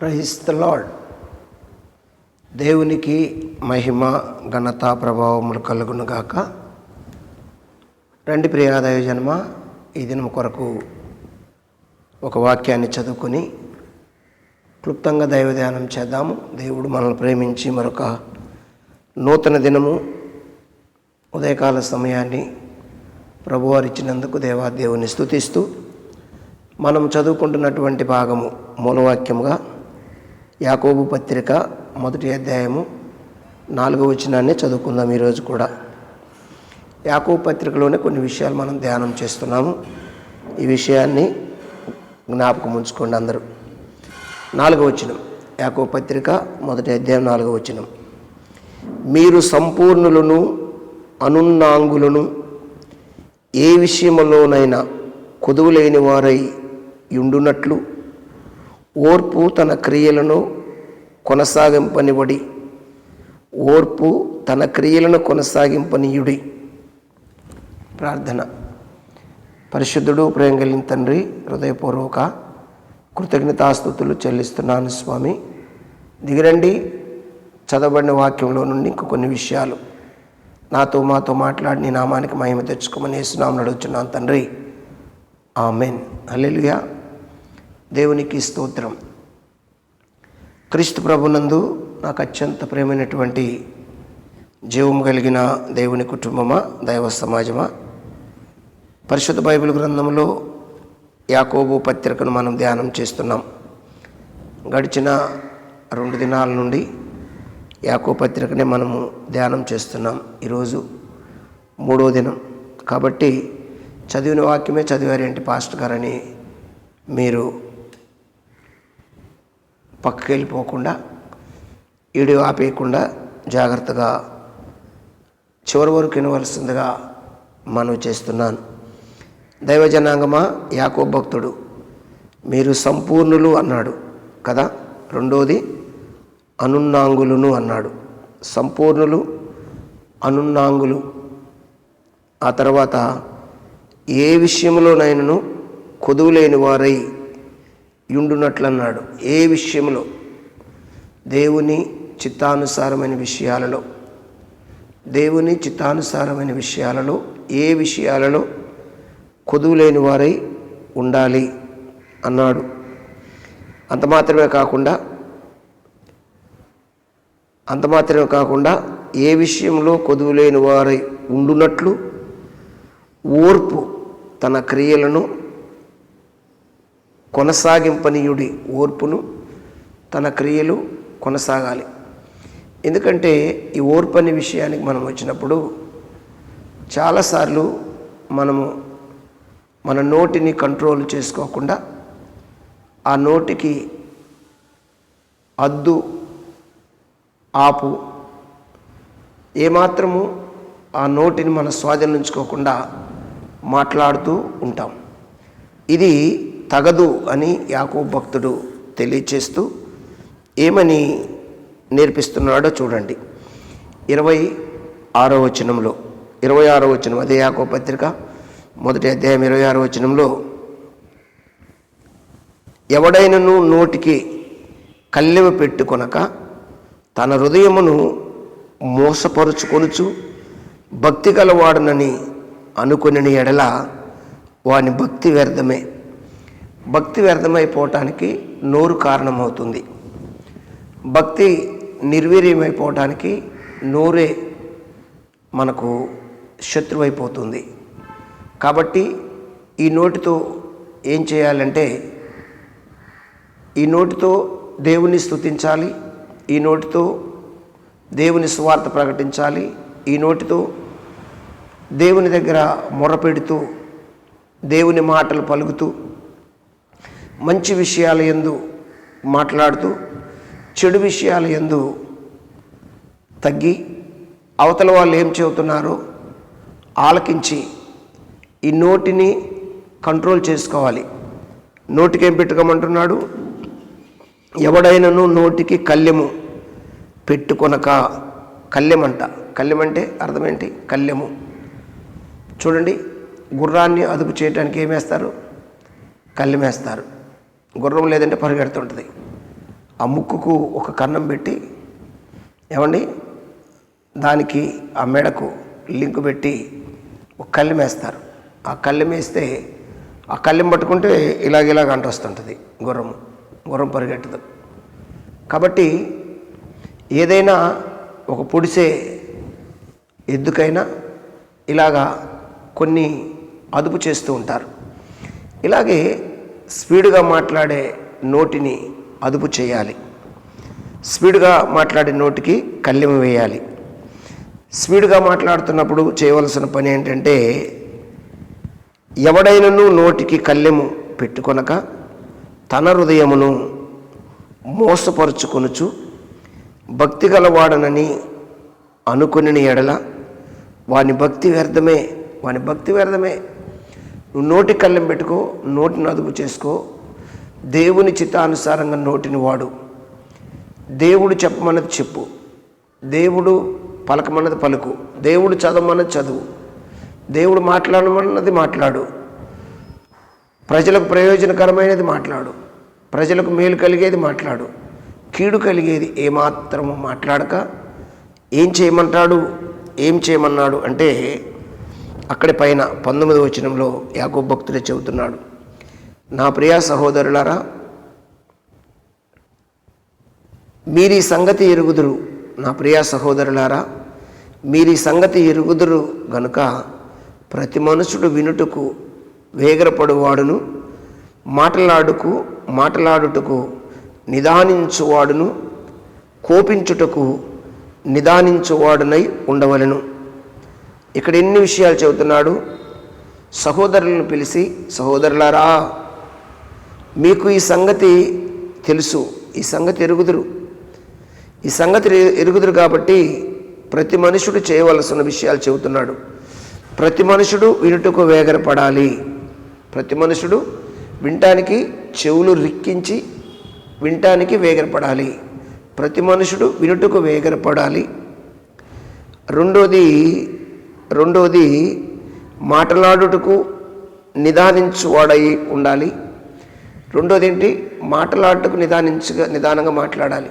Praise the lord దేవునికి మహిమ ఘనత ప్రభావములు కలుగును గాక. రండి ప్రియాదయ జన్మ ఈ దినం కొరకు ఒక వాక్యాన్ని చదువుకొని క్లుప్తంగా దైవ ధ్యానం చేద్దాము. దేవుడు మనల్ని ప్రేమించి మరొక నూతన దినము ఉదయకాల సమయాన్ని ప్రభువారు ఇచ్చినందుకు దేవా దేవుని స్తుతిస్తూ మనం చదువుకుంటున్నటువంటి భాగము మూలవాక్యముగా యాకోబు పత్రిక మొదటి అధ్యాయము నాలుగో వచనాన్ని చదువుకుందాం ఈరోజు కూడా. యాకోబు పత్రికలోనే కొన్ని విషయాలు మనం ధ్యానం చేస్తున్నాము. ఈ విషయాన్ని జ్ఞాపకం ఉంచుకోండి అందరూ. నాలుగో వచనం యాకోబు పత్రిక మొదటి అధ్యాయం నాలుగో వచనం. మీరు సంపూర్ణులను అనున్నాంగులను ఏ విషయములోనైనా కొదువులేని వారై ఉండునట్లు ఓర్పు తన క్రియలను కొనసాగింపనివడి ఓర్పు తన క్రియలను కొనసాగింపనీయుడి. ప్రార్థన. పరిశుద్ధుడు ప్రేమ కలిగిన తండ్రి హృదయపూర్వక కృతజ్ఞతాస్థుతులు చెల్లిస్తున్నాను స్వామి. దిగిరండి చదవబడిన వాక్యంలో నుండి ఇంక కొన్ని విషయాలు. నాతో మాతో మాట్లాడి నీ నామానికి మహిమ తెచ్చుకోమని వేస్తున్నామని అడుగుతున్నాను తండ్రి. ఆమెన్. అల్లెలుగా దేవునికి స్తోత్రం. క్రీస్తు ప్రభునందు నాకు అత్యంత ప్రేమైనటువంటి జీవం కలిగిన దేవుని కుటుంబమా దైవ సమాజమా? పరిశుద్ధ బైబిల్ గ్రంథంలో యాకోబు పత్రికను మనం ధ్యానం చేస్తున్నాం. గడిచిన రెండు దినాల నుండి యాకో పత్రికనే మనము ధ్యానం చేస్తున్నాం. ఈరోజు మూడో దినం. కాబట్టి చదివిన వాక్యమే చదివారేంటి పాస్టర్ గారని మీరు పక్కకి వెళ్ళిపోకుండా ఇడి ఆపేయకుండా జాగ్రత్తగా చివరి వరకు వినవలసిందిగా మనవి చేస్తున్నాను. దైవజనాంగమా? యాకో భక్తుడు. మీరు సంపూర్ణులు అన్నాడు కదా? రెండోది అనున్నాంగులును అన్నాడు. సంపూర్ణులు అనున్నాంగులు. ఆ తర్వాత ఏ విషయంలోనైనను కొదువులేని వారై యుండునట్లన్నాడు. ఏ విషయంలో? దేవుని చిత్తానుసారమైన విషయాలలో. దేవుని చిత్తానుసారమైన విషయాలలో ఏ విషయాలలో కొదువులేని వారై ఉండాలి అన్నాడు. అంత మాత్రమే కాకుండా అంత మాత్రమే కాకుండా ఏ విషయంలో కొదువులేని వారై ఉండునట్లు ఓర్పు తన క్రియలను కొనసాగింపనీయుడి ఓర్పును తన క్రియలు కొనసాగాలి. ఎందుకంటే ఈ ఓర్పు అనే విషయానికి మనం వచ్చినప్పుడు చాలాసార్లు మనము మన నోటిని కంట్రోల్ చేసుకోకుండా ఆ నోటికి అద్దు ఆపు ఏమాత్రము ఆ నోటిని మన స్వాధీనించుకోకుండా మాట్లాడుతూ ఉంటాం. ఇది తగదు అని యాకో భక్తుడు తెలియచేస్తూ ఏమని నేర్పిస్తున్నాడో చూడండి. ఇరవై ఆరో వచనంలో ఇరవై ఆరో వచనం అదే యాకో పత్రిక మొదటి అధ్యాయం ఇరవై ఆరో వచనంలో ఎవడైనను నోటికి కల్లెవ పెట్టుకొనక తన హృదయమును మోసపరుచుకొనుచు భక్తి గలవాడునని అనుకుని ఎడల వాని భక్తి వ్యర్థమే. భక్తి వ్యర్థమైపోవటానికి నోరు కారణమవుతుంది. భక్తి నిర్వీర్యమైపోవటానికి నోరే మనకు శత్రువైపోతుంది. కాబట్టి ఈ నోటితో ఏం చేయాలంటే ఈ నోటితో దేవుని స్తుతించాలి ఈ నోటితో దేవుని స్వార్థ ప్రకటించాలి ఈ నోటితో దేవుని దగ్గర మొరపెడుతూ దేవుని మాటలు పలుకుతూ మంచి విషయాల ఎందు మాట్లాడుతూ చెడు విషయాల ఎందు తగ్గి అవతల వాళ్ళు ఏం చెబుతున్నారో ఆలకించి ఈ నోటిని కంట్రోల్ చేసుకోవాలి. నోటికి ఏం పెట్టుకోమంటున్నాడు? ఎవడైనను నోటికి కళ్ళెము పెట్టుకొనక కళ్ళెమంట. కళ్ళెమంటే అర్థమేంటి? కళ్ళెము. చూడండి గుర్రాన్ని అదుపు చేయడానికి ఏమేస్తారు కళ్ళెమేస్తారు. గుర్రం లేదంటే పరిగెడుతుంటుంది. ఆ ముక్కుకు ఒక కన్నం పెట్టి ఏమండి? దానికి ఆ మెడకు లింకు పెట్టి ఒక కళ్ళెం వేస్తారు ఆ కళ్ళెం వేస్తే ఆ కళ్ళెం పట్టుకుంటే ఇలాగ ఇలాగ అంట వస్తుంటుంది గుర్రం. గుర్రం పరిగెట్టదు. కాబట్టి ఏదైనా ఒక పొడిసే ఎద్దుకైనా ఇలాగా కొన్ని అదుపు చేస్తూ ఉంటారు. ఇలాగే స్పీడ్గా మాట్లాడే నోటిని అదుపు చేయాలి. స్పీడ్గా మాట్లాడే నోటికి కళ్ళెం వేయాలి. స్పీడ్గా మాట్లాడుతున్నప్పుడు చేయవలసిన పని ఏంటంటే ఎవడైనను నోటికి కళ్ళెము పెట్టుకొనక తన హృదయమును మోసపరుచుకొనుచు భక్తి గలవాడనని అనుకుని ఎడల వాని భక్తి వ్యర్థమే వాని భక్తి వ్యర్థమే. నువ్వు నోటి కళ్ళెం పెట్టుకో నోటిని అదుపు చేసుకో. దేవుని చిత్తానుసారంగా నోటిని వాడు. దేవుడు చెప్పమన్నది చెప్పు. దేవుడు పలకమన్నది పలుకు. దేవుడు చదవమన్నది చదువు. దేవుడు మాట్లాడమన్నది మాట్లాడు. ప్రజలకు ప్రయోజనకరమైనది మాట్లాడు. ప్రజలకు మేలు కలిగేది మాట్లాడు. కీడు కలిగేది ఏమాత్రము మాట్లాడక ఏం చేయమంటాడు ఏం చేయమన్నాడు అంటే అక్కడి పైన పంతొమ్మిది వచనంలో యాకో భక్తుడే చెబుతున్నాడు. నా ప్రియా సహోదరులారా మీరీ సంగతి ఎరుగుదురు నా ప్రియా సహోదరులారా మీరీ సంగతి ఎరుగుదురు గనుక ప్రతి మనుషుడు వినుటకు వేగరపడువాడును మాటలాడుకు మాటలాడుటకు నిదానించువాడును కోపించుటకు నిదానించువాడునై ఉండవలెను. ఇక్కడ ఎన్ని విషయాలు చెబుతున్నాడు? సహోదరులను పిలిచి సహోదరులారా మీకు ఈ సంగతి తెలుసు ఈ సంగతి ఎరుగుదురు. ఈ సంగతి ఎరుగుదురు కాబట్టి ప్రతి మనుషుడు చేయవలసిన విషయాలు చెబుతున్నాడు. ప్రతి మనుషుడు వినుటకు వేగరపడాలి. ప్రతి మనుషుడు వినటానికి చెవులు రిక్కించి వినటానికి వేగరపడాలి. ప్రతి మనుషుడు వినుటకు వేగరపడాలి. రెండోది రెండవది మాటలాడుటకు నిదానించువాడై ఉండాలి. రెండోది ఏంటి మాటలాడుటకు నిదానించగా నిదానంగా మాట్లాడాలి.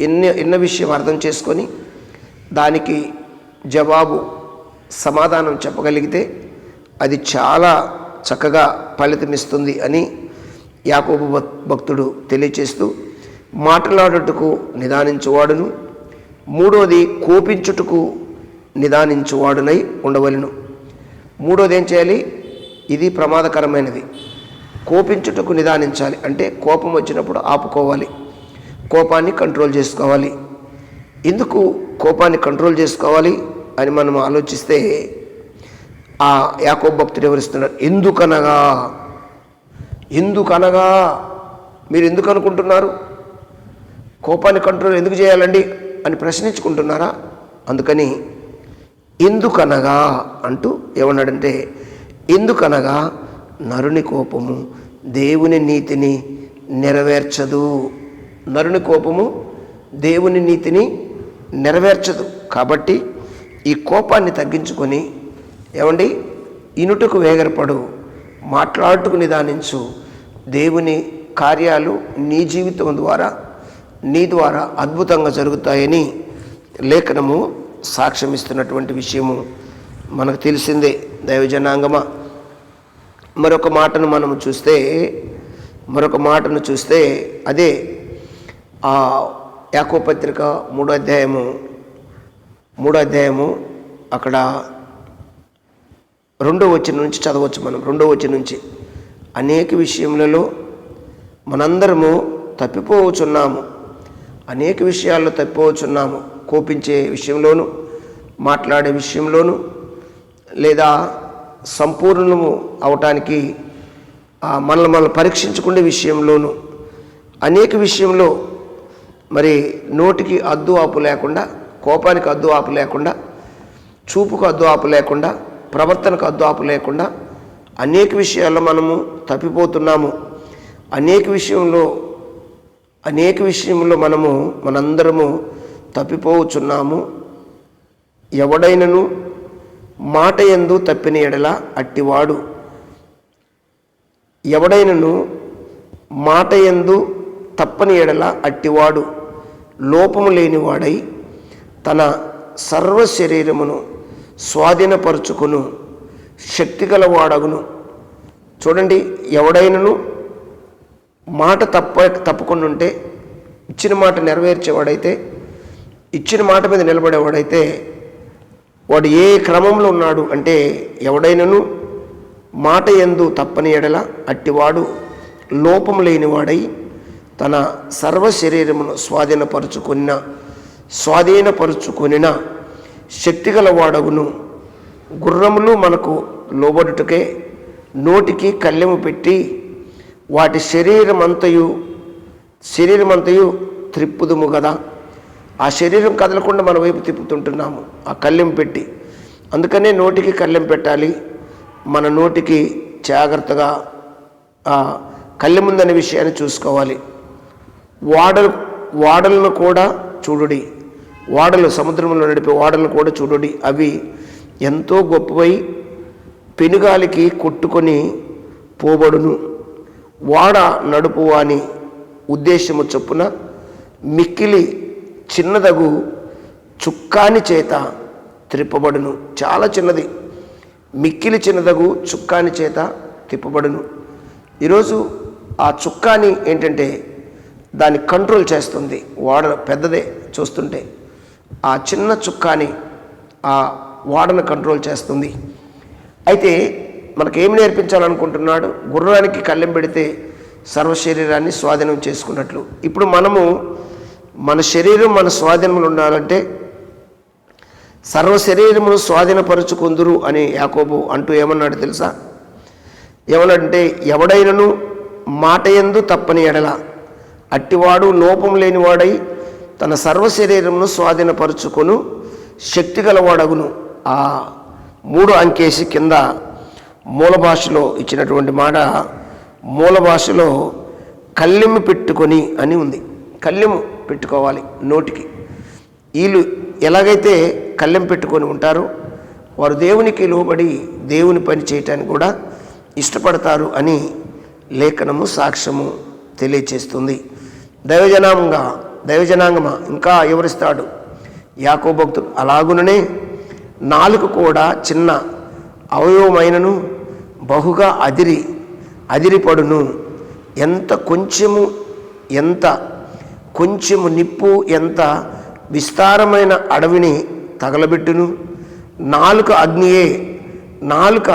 ఎన్ని ఎన్న విషయం అర్థం చేసుకొని దానికి జవాబు సమాధానం చెప్పగలిగితే అది చాలా చక్కగా ఫలితమిస్తుంది అని యాకోబు భక్- భక్తుడు తెలియచేస్తూ మాట్లాడుటకు నిదానించువాడును. మూడోది కోపించుటకు నిదానించువాడునై ఉండవలను. మూడోది ఏం చేయాలి? ఇది ప్రమాదకరమైనది. కోపించుటకు నిదానించాలి. అంటే కోపం వచ్చినప్పుడు ఆపుకోవాలి. కోపాన్ని కంట్రోల్ చేసుకోవాలి. ఎందుకు కోపాన్ని కంట్రోల్ చేసుకోవాలి అని మనం ఆలోచిస్తే ఆ యాకో భక్తుడు వివరిస్తున్నారు ఎందుకనగా? ఎందుకనగా? మీరు ఎందుకు అనుకుంటున్నారు? కోపాన్ని కంట్రోల్ ఎందుకు చేయాలండి అని ప్రశ్నించుకుంటున్నారా? అందుకని ఎందుకనగా అంటూ ఏమన్నాడంటే ఎందుకనగా నరుని కోపము దేవుని నీతిని నెరవేర్చదు. నరుని కోపము దేవుని నీతిని నెరవేర్చదు. కాబట్టి ఈ కోపాన్ని తగ్గించుకొని ఏమండి ఇనుటకు వేగరపడు మాట్లాడుటకు నిదానించు దేవుని కార్యాలు నీ జీవితం ద్వారా నీ ద్వారా అద్భుతంగా జరుగుతాయని లేఖనము సాక్ష్యమిస్తున్నటువంటి విషయము మనకు తెలిసిందే దైవజనాంగమా. మరొక మాటను మనము చూస్తే మరొక మాటను చూస్తే అదే ఆ యాకో పత్రిక మూడో అధ్యాయము మూడో అధ్యాయము అక్కడ రెండో వచ్చిన నుంచి చదవచ్చు మనం రెండో వచ్చిన నుంచి. అనేక విషయములలో మనందరము తప్పిపోవచ్చున్నాము అనేక విషయాల్లో తప్పిపోవచ్చున్నాము కోపించే విషయంలోను మాట్లాడే విషయంలోను లేదా సంపూర్ణము అవటానికి మనల్ని మనల్ని పరీక్షించుకునే విషయంలోను అనేక విషయంలో మరి నోటికి అద్దు ఆపు లేకుండా కోపానికి అద్దు ఆపు లేకుండా చూపుకు అద్దు ఆపు లేకుండా ప్రవర్తనకు అద్దు ఆపు లేకుండా అనేక విషయాల్లో మనము తప్పిపోతున్నాము. అనేక విషయంలో అనేక విషయంలో మనము మనందరము తప్పిపోవచ్చున్నాము. ఎవడైనను మాట ఎందు తప్పిన ఎడల అట్టివాడు. ఎవడైనను మాట ఎందు తప్పని ఎడల అట్టివాడు. లోపము లేనివాడై తన సర్వ శరీరమును స్వాధీనపరుచుకును శక్తి గలవాడగును. చూడండి ఎవడైనను మాట తప్ప తప్పకుండా ఉంటే ఇచ్చిన మాట నెరవేర్చేవాడైతే ఇచ్చిన మాట మీద నిలబడేవాడైతే వాడు ఏ క్రమంలో ఉన్నాడు అంటే ఎవడైనను మాట ఎందు తప్పని ఎడల అట్టివాడు లోపం లేనివాడై తన సర్వ శరీరమును స్వాధీనపరుచుకున్న స్వాధీనపరుచుకొనిన శక్తి వాడగును గుర్రములు మనకు లోబడుటకే నోటికి కళ్ళెము పెట్టి వాటి శరీరమంతయు శరీరమంతయు త్రిప్పుదుము కదా ఆ శరీరం కదలకుండా మన వైపు తిప్పుతుంటున్నాము ఆ కళ్ళెం పెట్టి. అందుకనే నోటికి కళ్ళెం పెట్టాలి మన నోటికి జాగ్రత్తగా ఆ కళ్ళెముందనే విషయాన్ని చూసుకోవాలి. వాడలు వాడలను కూడా చూడుడి. వాడలు సముద్రంలో నడిపే వాడలను కూడా చూడుడి. అవి ఎంతో గొప్పవై పెనుగాలికి కొట్టుకొని పోబడును. వాడ నడుపు అని ఉద్దేశము చొప్పున మిక్కిలి చిన్నదగు చుక్కాని చేత త్రిప్పబడును చాలా చిన్నది. మిక్కిలి చిన్నదగు చుక్కాని చేత తిప్పబడును. ఈరోజు ఆ చుక్కాని ఏంటంటే దాన్ని కంట్రోల్ చేస్తుంది. వాడ పెద్దదే చూస్తుంటే. ఆ చిన్న చుక్కాని ఆ వాడను కంట్రోల్ చేస్తుంది. అయితే మనకేమి నేర్పించాలనుకుంటున్నాడు? గుర్రానికి కళ్ళెం పెడితే సర్వ శరీరాన్ని స్వాధీనం చేసుకున్నట్లు. ఇప్పుడు మనము మన శరీరం మన స్వాధీనంలో ఉండాలంటే సర్వ శరీరమును స్వాధీనపరుచుకుందురు అని యాకోబు అంటూ ఏమన్నాడు తెలుసా? ఏమన్నాడంటే ఎవడైనను మాట ఎందు తప్పని ఎడల. అట్టివాడు లోపం లేనివాడై తన సర్వ శరీరమును స్వాధీనపరుచుకొను శక్తి గలవాడగును. ఆ మూడు అంకేసి కింద మూల భాషలో ఇచ్చినటువంటి మాట మూల భాషలో కళ్ళెము పెట్టుకొని అని ఉంది. కళ్ళెము పెట్టుకోవాలి నోటికి. వీళ్ళు ఎలాగైతే కళ్ళెం పెట్టుకొని ఉంటారో వారు దేవునికి లోబడి దేవుని పని చేయటానికి కూడా ఇష్టపడతారు అని లేఖనము సాక్ష్యము తెలియచేస్తుంది. దైవజనాంగా దైవజనాంగమ ఇంకా వివరిస్తాడు యాకో భక్తుడు. అలాగుననే నాలుగు కూడా చిన్న అవయవమైనను బహుగా అదిరి అదిరిపడును. ఎంత కొంచెము ఎంత కొంచెము నిప్పు ఎంత విస్తారమైన అడవిని తగలబెట్టును. నాలుక అగ్నియే నాలుక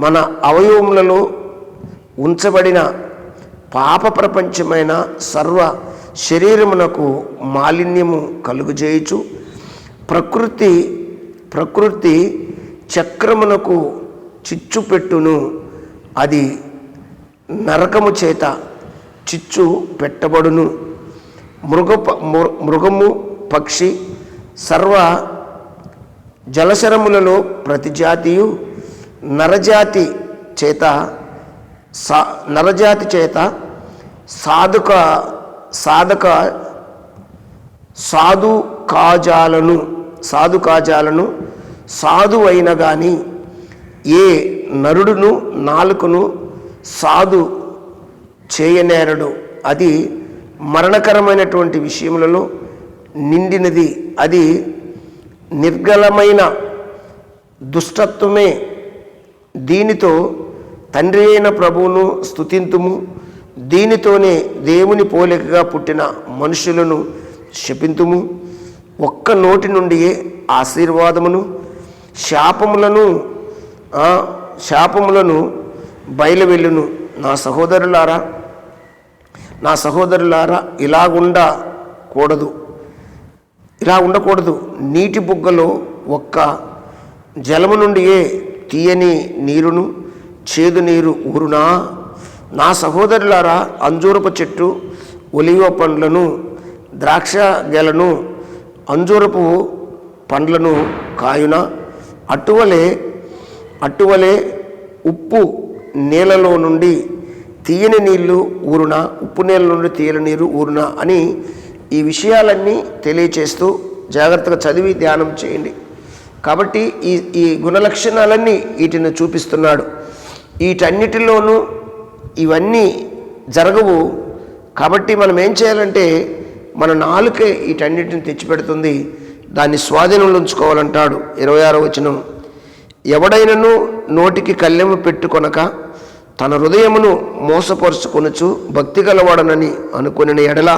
మన అవయవములలో ఉంచబడిన పాప ప్రపంచమైన సర్వ శరీరమునకు మాలిన్యము కలుగుచేయచు ప్రకృతి ప్రకృతి చక్రమునకు చిచ్చు పెట్టును అది నరకము చేత చిచ్చు పెట్టబడును. మృగ మృగము పక్షి సర్వ జలశరములలో ప్రతి జాతియు నరజాతి చేత సా నరజాతి చేత సాధుక సాధక సాధు కాజాలను సాధు కాజాలను కానీ ఏ నరుడును నాలుకను సాధు చేయనేరడు. అది మరణకరమైనటువంటి విషయములలో నిండినది. అది నిర్గలమైన దుష్టత్వమే. దీనితో తండ్రి అయిన ప్రభువును స్తుతింతుము. దీనితోనే దేవుని పోలికగా పుట్టిన మనుషులను శపింతుము. ఒక్క నోటి నుండియే ఆశీర్వాదమును శాపములను శాపములను బయలువెళ్ళును. నా సహోదరులారా నా సహోదరులారా ఇలాగుండకూడదు ఇలా ఉండకూడదు. నీటి బుగ్గలో ఒక్క జలము నుండియే తీయని నీరును చేదు నీరు ఊరునా? నా సహోదరులారా అంజూరపు చెట్టు ఒలివ పండ్లను ద్రాక్ష గెలను అంజూరపు పండ్లను కాయున? అటువలే అటువలే ఉప్పు నీళ్ళలో నుండి తీయని నీళ్ళు ఊరున ఉప్పు నీళ్ళ నుండి తీయని నీరు ఊరున అని ఈ విషయాలన్నీ తెలియచేస్తూ జాగ్రత్తగా చదివి ధ్యానం చేయండి. కాబట్టి ఈ ఈ గుణలక్షణాలన్నీ వీటిని చూపిస్తున్నాడు. వీటన్నిటిలోనూ ఇవన్నీ జరగవు. కాబట్టి మనం ఏం చేయాలంటే మన నాలుకే వీటన్నిటిని తెచ్చిపెడుతుంది. దాన్ని స్వాధీనంలో ఉంచుకోవాలంటాడు. ఇరవై ఆరో వచనం. ఎవడైనను నోటికి కళ్ళెము పెట్టుకొనక తన హృదయమును మోసపరుచుకొనుచు భక్తి గలవాడనని అనుకుని ఎడల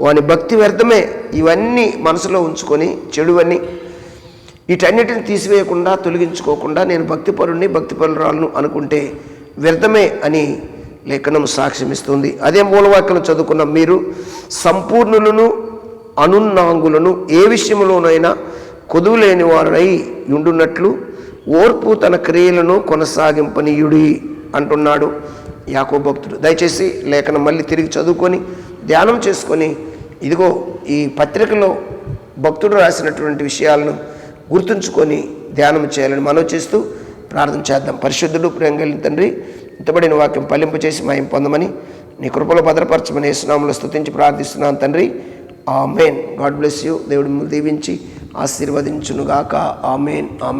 వాని భక్తి వ్యర్థమే ఇవన్నీ మనసులో ఉంచుకొని చెడువన్నీ వీటన్నిటిని తీసివేయకుండా తొలగించుకోకుండా నేను భక్తిపరుణ్ణి భక్తిపరురాలను అనుకుంటే వ్యర్థమే అని లేఖనం సాక్ష్యమిస్తుంది. అదే మూలవాక్యం చదువుకున్న మీరు సంపూర్ణులను అనున్నాంగులను ఏ విషయంలోనైనా కొదువులేని వారై ఉండున్నట్లు ఓర్పు తన క్రియలను కొనసాగింపనీయుడి అంటున్నాడు యాకో భక్తుడు. దయచేసి లేఖను మళ్ళీ తిరిగి చదువుకొని ధ్యానం చేసుకొని ఇదిగో ఈ పత్రికలో భక్తుడు రాసినటువంటి విషయాలను గుర్తుంచుకొని ధ్యానం చేయాలని మనవి చేస్తూ ప్రార్థన చేద్దాం. పరిశుద్ధుడు ప్రియంగలి తండ్రి ఇంతబడిన వాక్యం పలింపు చేసి మాయం పొందమని నీ కృపలో భద్రపరచమని యేసునామంలో స్థుతించి ప్రార్థిస్తున్నాను తండ్రి. ఆమెన్. God bless you. దేవుడు దీవించి ఆశీర్వదించునుగాక. ఆమెన్. ఆమెన్.